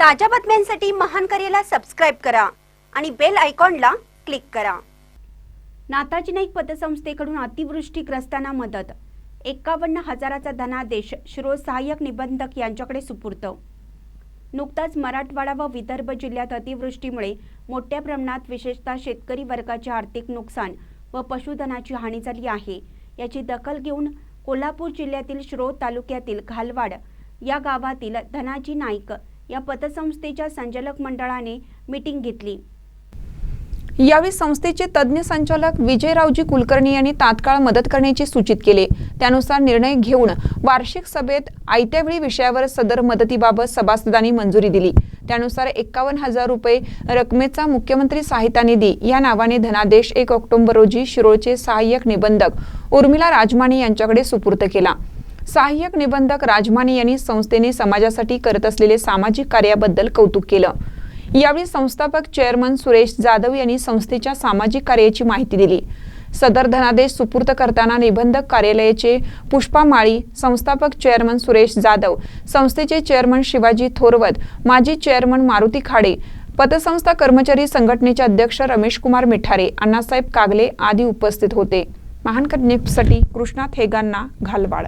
ताज्या बातम्यांसाठी महान करेला सबस्क्राईब करा आणि बेल आयकॉनला क्लिक करा. नाताजी नाईक पतसंस्थेकडून अतिवृष्टीग्रस्तांना मदत. एकावन्न हजाराचा धनादेश शिरो सहाय्यक निबंधक यांच्याकडे सुपूर्त नुकताच मराठवाडा व विदर्भ जिल्ह्यात अतिवृष्टीमुळे मोठ्या प्रमाणात विशेषतः शेतकरी वर्गाचे आर्थिक नुकसान व पशुधनाची हानी झाली आहे. याची दखल घेऊन कोल्हापूर जिल्ह्यातील श्रो तालुक्यातील घालवाड या गावातील धनाजी नाईक या पतसंस्थेच्या संचालक मंडळाने मीटिंग घेतली. यावेळी संस्थेचे तज्ज्ञ संचालक विजयरावजी कुलकर्णी यांनी तात्काळ मदत करण्याचे सूचित केले. त्यानुसार निर्णय घेऊन वार्षिक सभेत आयत्यावेळी विषयावर सदर मदतीबाबत सभासदांनी मंजुरी दिली. त्यानुसार एकावन्न हजार रुपये रकमेचा मुख्यमंत्री सहायता निधी या नावाने धनादेश एक ऑक्टोबर रोजी शिरोळचे सहाय्यक निबंधक उर्मिला राजमाने यांच्याकडे सुपूर्द केला. सहाय्यक निबंधक राजमाने यांनी संस्थेने समाजासाठी करत असलेले सामाजिक कार्याबद्दल कौतुक केलं. यावेळी संस्थापक चेअरमन सुरेश जाधव यांनी संस्थेच्या सामाजिक कार्याची माहिती दिली. सदर धनादेश सुपूर्त करताना निबंधक कार्यालयाचे पुष्पा माळी संस्थापक चेअरमन सुरेश जाधव संस्थेचे चेअरमन शिवाजी थोरवत माजी चेअरमन मारुती खाडे पतसंस्था कर्मचारी संघटनेचे अध्यक्ष रमेश कुमार मिठारे अण्णासाहेब कागले आदी उपस्थित होते. महान कृष्णा थेगांना घालवाड